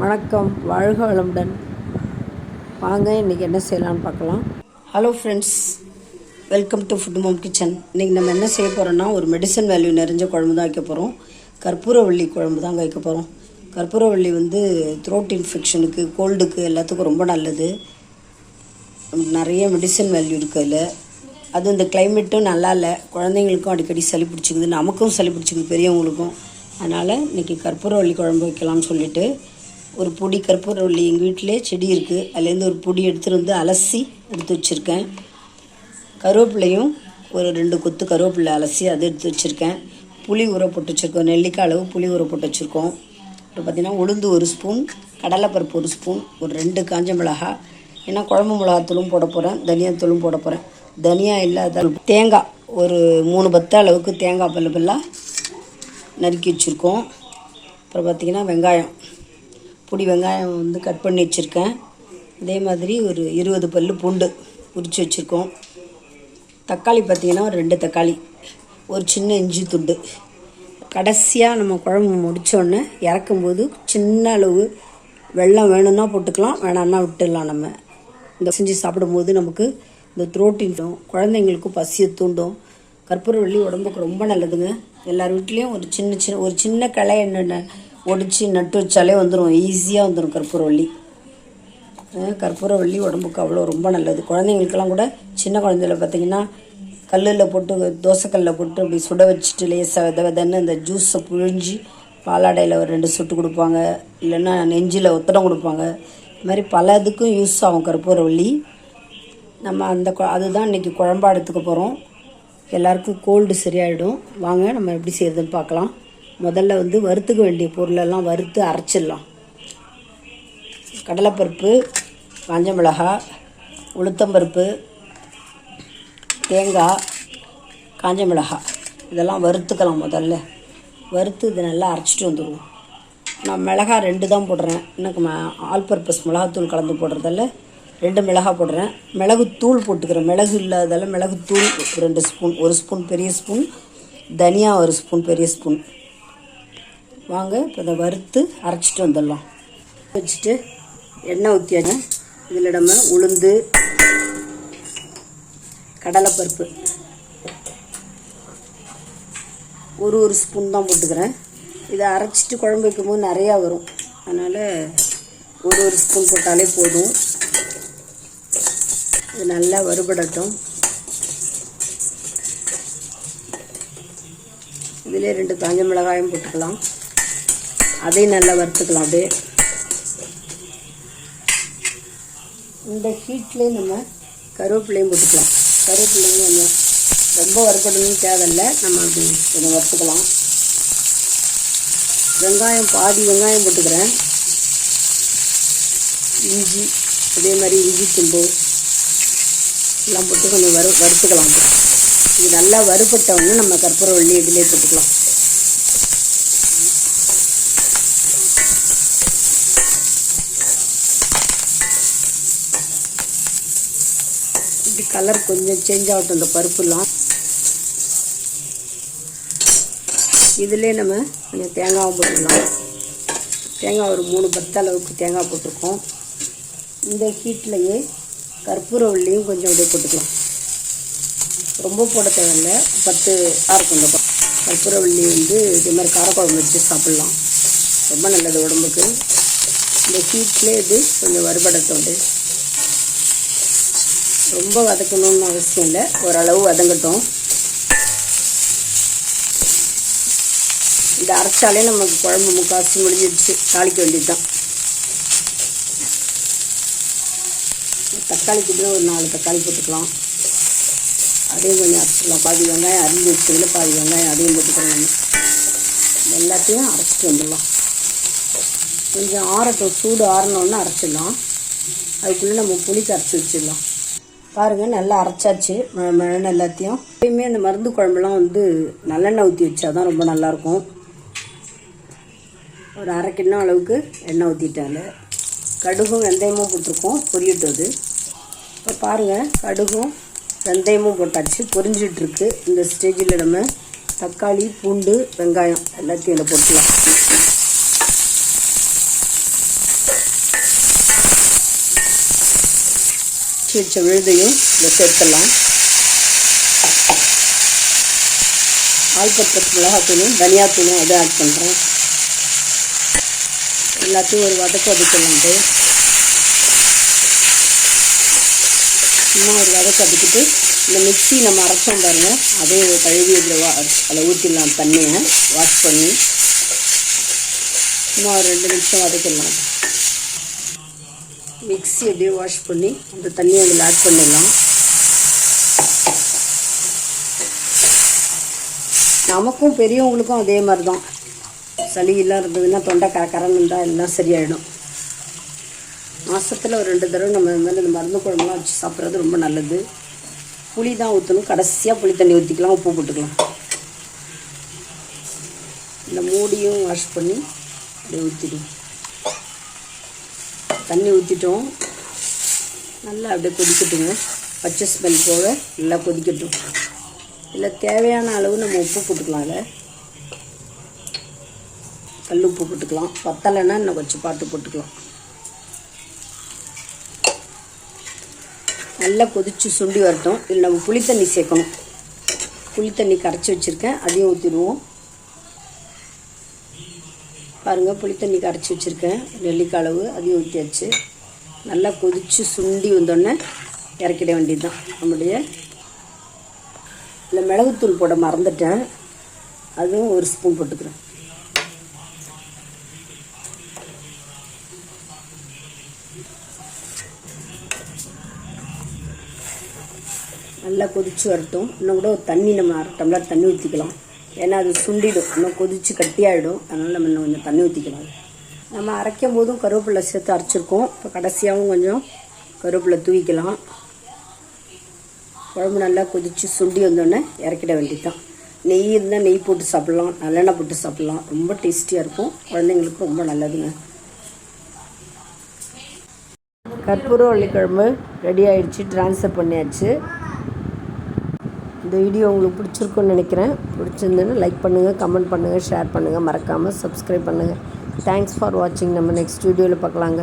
வணக்கம் வாழ்க வளமுடன். வாங்க இன்றைக்கி என்ன செய்யலாம்னு பார்க்கலாம். Hello friends welcome to food mom kitchen இன்றைக்கி நம்ம என்ன செய்ய போகிறோன்னா ஒரு மெடிசன் வேல்யூ நிறைஞ்ச குழம்பு தான் வைக்க போகிறோம் கற்பூரவள்ளி குழம்பு தான் வைக்க போகிறோம் கற்பூரவள்ளி வந்து த்ரோட் இன்ஃபெக்ஷனுக்கு கோல்டுக்கு எல்லாத்துக்கும் ரொம்ப நல்லது. நிறைய மெடிசன் வேல்யூ இருக்குது அதில். அது இந்த கிளைமேட்டும் நல்லா இல்லை. குழந்தைங்களுக்கும் அடிக்கடி சளி பிடிச்சிக்குது நமக்கும் சளி பிடிச்சிக்குது பெரியவங்களுக்கும். அதனால் இன்றைக்கி கற்பூரவள்ளி குழம்பு வைக்கலாம்னு சொல்லிட்டு ஒரு பொடி கற்பூரவள்ளி எங்கள் வீட்டிலே செடி இருக்குது அதுலேருந்து ஒரு பொடி எடுத்துகிட்டு வந்து அலசி எடுத்து வச்சுருக்கேன். கருவேப்பிலையும் ஒரு ரெண்டு கொத்து கருவேப்பிலை அலசி அதை எடுத்து வச்சுருக்கேன். புளி ஊற போட்டு வச்சுருக்கோம். நெல்லிக்காய் அளவு புளி ஊற போட்டு வச்சுருக்கோம். அப்புறம் பார்த்திங்கன்னா உளுந்து ஒரு ஸ்பூன் கடலைப்பருப்பு ஒரு ஸ்பூன் ஒரு ரெண்டு காஞ்ச மிளகா ஏன்னா குழம்பு மிளகாத்தூளும் போட போகிறேன் தனியாத்தூளும் போட போகிறேன் தனியா இல்லாத தேங்காய் ஒரு மூணு பத்து அளவுக்கு தேங்காய் பல்லு பல்லாக நறுக்கி வச்சுருக்கோம். அப்புறம் பார்த்திங்கன்னா வெங்காயம். பொடி வெங்காயம் வந்து கட் பண்ணி வச்சுருக்கேன். அதே மாதிரி ஒரு இருபது பல் பூண்டு உரித்து வச்சுருக்கோம். தக்காளி பார்த்திங்கன்னா ஒரு ரெண்டு தக்காளி ஒரு சின்ன இஞ்சி துண்டு. கடைசியாக நம்ம குழம்பு முடித்தோடனே இறக்கும்போது சின்ன அளவு வெள்ளம் வேணும்னா போட்டுக்கலாம் வேணான்னா விட்டுடலாம் நம்ம. இந்த செஞ்சு சாப்பிடும்போது நமக்கு இந்த த்ரோட்டின் குழந்தைங்களுக்கும் பசியை தூண்டும். கற்பூரவள்ளி உடம்புக்கு ரொம்ப நல்லதுங்க. எல்லார் வீட்லேயும் ஒரு சின்ன சின்ன ஒரு சின்ன களை என்னென்ன ஒடிச்சு நட்டு வச்சாலே வந்துடும் ஈஸியாக வந்துடும் கற்பூரவள்ளி கற்பூரவள்ளி உடம்புக்கு அவ்வளோ ரொம்ப நல்லது. குழந்தைங்களுக்கெல்லாம் கூட சின்ன குழந்தையில பார்த்தீங்கன்னா கல்லில் போட்டு தோசைக்கல்லில் போட்டு அப்படி சுட வச்சுட்டு லேசாக வித விதன்னு அந்த ஜூஸை புழிஞ்சு பாலாடையில் ஒரு ரெண்டு சுட்டு கொடுப்பாங்க. இல்லைன்னா நெஞ்சில் ஒத்தடம் கொடுப்பாங்க. இது மாதிரி பல இதுக்கும் யூஸ் ஆகும் கற்பூரவள்ளி நம்ம அந்த கொ- அதுதான் இன்றைக்கி குழம்பா எடுத்துக்க போகிறோம் எல்லாருக்கும் கோல்டு சரியாயிடும். வாங்க நம்ம எப்படி செய்யறதுன்னு பார்க்கலாம். முதல்ல வந்து வறுத்துக்க வேண்டிய பொருளெல்லாம் வறுத்து அரைச்சிடலாம். கடலைப்பருப்பு காஞ்ச மிளகாய் உளுத்தம்பருப்பு தேங்காய் காஞ்ச மிளகாய் இதெல்லாம் வறுத்துக்கலாம் முதல்ல. வறுத்து இதை நல்லா அரைச்சிட்டு வந்துடுவோம். நான் மிளகாய் ரெண்டு தான் போடுறேன். எனக்கு ஆல் பர்பஸ் மிளகாத்தூள் கலந்து போடுறதால ரெண்டு மிளகாய் போடுறேன். மிளகு தூள் போட்டுக்கிறேன். மிளகு இல்லாதால மிளகு தூள் ரெண்டு ஸ்பூன் ஒரு ஸ்பூன் பெரிய ஸ்பூன் தனியா ஒரு ஸ்பூன் பெரிய ஸ்பூன். வாங்க இப்போ இதை வறுத்து அரைச்சிட்டு வந்துடலாம். வச்சுட்டு எண்ணெய் ஊற்றியாங்க இதில் நம்ம உளுந்து கடலைப்பருப்பு. ஒரு ஒரு ஸ்பூன் தான் போட்டுக்கிறேன். இதை அரைச்சிட்டு குழம்பு வைக்கும்போது நிறையா வரும். அதனால் ஒரு ஒரு ஸ்பூன் போட்டாலே போதும். இது நல்லா வறுபடட்டும். இதிலே ரெண்டு காஞ்ச மிளகாயும் போட்டுக்கலாம். அதையும் நல்லா வறுத்துக்கலாம் அப்படியே. இந்த ஹீட்லேயே நம்ம கருவேப்பிலையும் போட்டுக்கலாம். கருவேப்பிலையும் கொஞ்சம் ரொம்ப வறுக்கணும்னு தேவையில்லை. நம்ம அப்படி கொஞ்சம் வறுத்துக்கலாம். வெங்காயம் பாதி வெங்காயம் போட்டுக்கிறேன். இஞ்சி அதே மாதிரி இஞ்சி தும்பு எல்லாம் போட்டு கொஞ்சம் வறு வறுத்துக்கலாம் இது நல்லா வறுபட்டவுடனே நம்ம கற்பூரவள்ளி இதிலே போட்டுக்கலாம். இப்படி கலர் கொஞ்சம் சேஞ்ச் ஆகட்டும் இந்த பருப்புலாம். இதிலே நம்ம கொஞ்சம் தேங்காவும் போட்டுக்கலாம் தேங்காய் ஒரு மூணு பத்து அளவுக்கு தேங்காய் போட்டிருக்கோம். இந்த ஹீட்லேயே கற்பூரவள்ளியும் கொஞ்சம் அப்படியே போட்டுக்கலாம். ரொம்ப போட தேவையில்ல. பத்து இருக்கும் இந்த கற்பூர உள்ளி வந்து இதே மாதிரி காரக்குழம்பு வச்சு சாப்பிட்லாம். ரொம்ப நல்லது உடம்புக்கு. இந்த ஹீட்லேயே இது கொஞ்சம் வறுபடட்டும் ரொம்ப வதக்கணும்னு அவசியம் இல்லை. ஓரளவு வதங்கட்டும். இந்த அரைச்சாலே நமக்கு குழம்பு முக்காசு முடிஞ்சிடுச்சு. தாளிக்க வேண்டியது தான் தக்காளி கூட ஒரு நாலு தக்காளி போட்டுக்கலாம். அதையும் கொஞ்சம் அரைச்சிக்கலாம். பாதி வெங்காயம் அரிஞ்சு வச்சதில் பாதி வெங்காயம் அதையும் போட்டுக்கலாம் நம்ம. எல்லாத்தையும் அரைச்சிட்டு வந்துடலாம். கொஞ்சம் ஆறட்டும். சூடு ஆறினோன்னு அரைச்சிடலாம். அதுக்குள்ளே நம்ம புளி கரைச்சி வச்சிடலாம். பாருங்கள் நல்லா அரைச்சாச்சு. ம- மிளகு எல்லாத்தையும். எப்பயுமே அந்த மருந்து குழம்புலாம் வந்து நல்லெண்ணெய் ஊற்றி வச்சா தான் ரொம்ப நல்லாயிருக்கும் ஒரு அரை கிண்ணம் அளவுக்கு எண்ணெய் ஊற்றிட்டால கடுகும் வெந்தயமும் போட்டிருக்கோம் பொரியட்டும் அது. இப்போ பாருங்கள் கடுகும் வெந்தயமும் போட்டாச்சு பொரிஞ்சிட்ருக்கு. இந்த ஸ்டேஜில் நம்ம தக்காளி பூண்டு வெங்காயம் எல்லாத்தையும் இதில் போட்டுக்கலாம் வச்ச விழுதையும் இதில் சேர்த்துடலாம். ஆல்பத்தஸ் மிளகாத்தூளும் தனியாத்தூளும் அதை ஆட் பண்ணுறேன் எல்லாத்தையும் ஒரு வதக்கு வதக்கலான்ட்டு சும்மா ஒரு வதக்கு வதக்கிட்டு இந்த மிக்ஸி நம்ம அரைச்சோம் பாருங்கள் அதே கழுவி இதில் வா அதில் ஊற்றிடலாம் தண்ணியை. வாஷ் பண்ணி சும்மா ஒரு ரெண்டு நிமிஷம் வதக்கிடலாம். மிக்ஸி அப்படியே வாஷ் பண்ணி அந்த தண்ணியை அதில் ஆட் பண்ணிடலாம். நமக்கும் பெரியவங்களுக்கும் அதே மாதிரி தான் சளி எல்லாம் இருந்ததுன்னா தொண்டை கரக்கரன்னு இருந்தால் எல்லாம் சரியாயிடும். மாதத்தில் ஒரு ரெண்டு தடவை நம்ம இந்த மாதிரி இந்த மருந்து குழம்புலாம் வச்சு சாப்பிட்றது ரொம்ப நல்லது. புளி தான் ஊற்றணும் கடைசியாக புளி தண்ணி ஊற்றிக்கலாம் உப்பு போட்டுக்கலாம். இந்த மூடியும் வாஷ் பண்ணி அப்படியே ஊற்றிடுவோம் தண்ணி ஊற்றிட்டோம் நல்லா அப்படியே கொதிக்கட்டுங்க. பச்சை ஸ்மெல் போக நல்லா கொதிக்கட்டும். இதில் தேவையான அளவு நம்ம உப்பு போட்டுக்கலாம் அதில். கல் உப்பு போட்டுக்கலாம். பத்தலைன்னா இன்னும் கொஞ்சம் பாட்டு போட்டுக்கலாம். நல்லா கொதித்து சுண்டி வரட்டும். இதில் நம்ம புளி தண்ணி சேர்க்கணும். புளி தண்ணி கரைச்சி வச்சுருக்கேன். அதையும் ஊற்றிடுவோம் பாருங்கள் புளி தண்ணி கரைச்சி வச்சுருக்கேன். நெல்லிக்காய் அளவு அதையும் ஊற்றியாச்சு நல்லா கொதித்து சுண்டி வந்தோடனே இறக்கிட வேண்டியது தான் நம்முடைய இல்லை மிளகுத்தூள் போட மறந்துட்டேன். அதுவும் ஒரு ஸ்பூன் போட்டுக்கிறேன். நல்லா கொதிச்சு வரட்டும். இன்னும் கூட ஒரு தண்ணி நம்ம அரை டம்ளர் தண்ணி ஊற்றிக்கலாம் ஏன்னா அது சுண்டிடும். இன்னும் கொதித்து கட்டியாயிடும். அதனால் நம்ம இன்னும் கொஞ்சம் தண்ணி ஊற்றிக்கலாம் நம்ம அரைக்கும் போதும் கருவேப்பிலை சேர்த்து அரைச்சிருக்கோம். இப்போ கடைசியாகவும் கொஞ்சம் கருவேப்பிலை தூவிக்கலாம். குழம்பு நல்லா கொதித்து சுண்டி வந்தோடனே இறக்கிட வேண்டியதுதான். நெய் இருந்தால் நெய் போட்டு சாப்பிட்லாம். நல்லெண்ணெய் போட்டு சாப்பிட்லாம். ரொம்ப டேஸ்டியாக இருக்கும். குழந்தைங்களுக்கு ரொம்ப நல்லதுங்க. கற்பூரவள்ளி குழம்பு ரெடி ஆயிடுச்சு. ட்ரான்ஸ்ஃபர் பண்ணியாச்சு. இந்த வீடியோ உங்களுக்கு பிடிச்சிருக்குன்னு நினைக்கிறேன். பிடிச்சிருந்ததுன்னா லைக் பண்ணுங்கள் கமெண்ட் பண்ணுங்கள் ஷேர் பண்ணுங்கள் மறக்காமல் சப்ஸ்கிரைப் பண்ணுங்கள் தேங்க்ஸ் ஃபார் வாட்சிங் நம்ம நெக்ஸ்ட் வீடியோவில் பார்க்கலாங்க.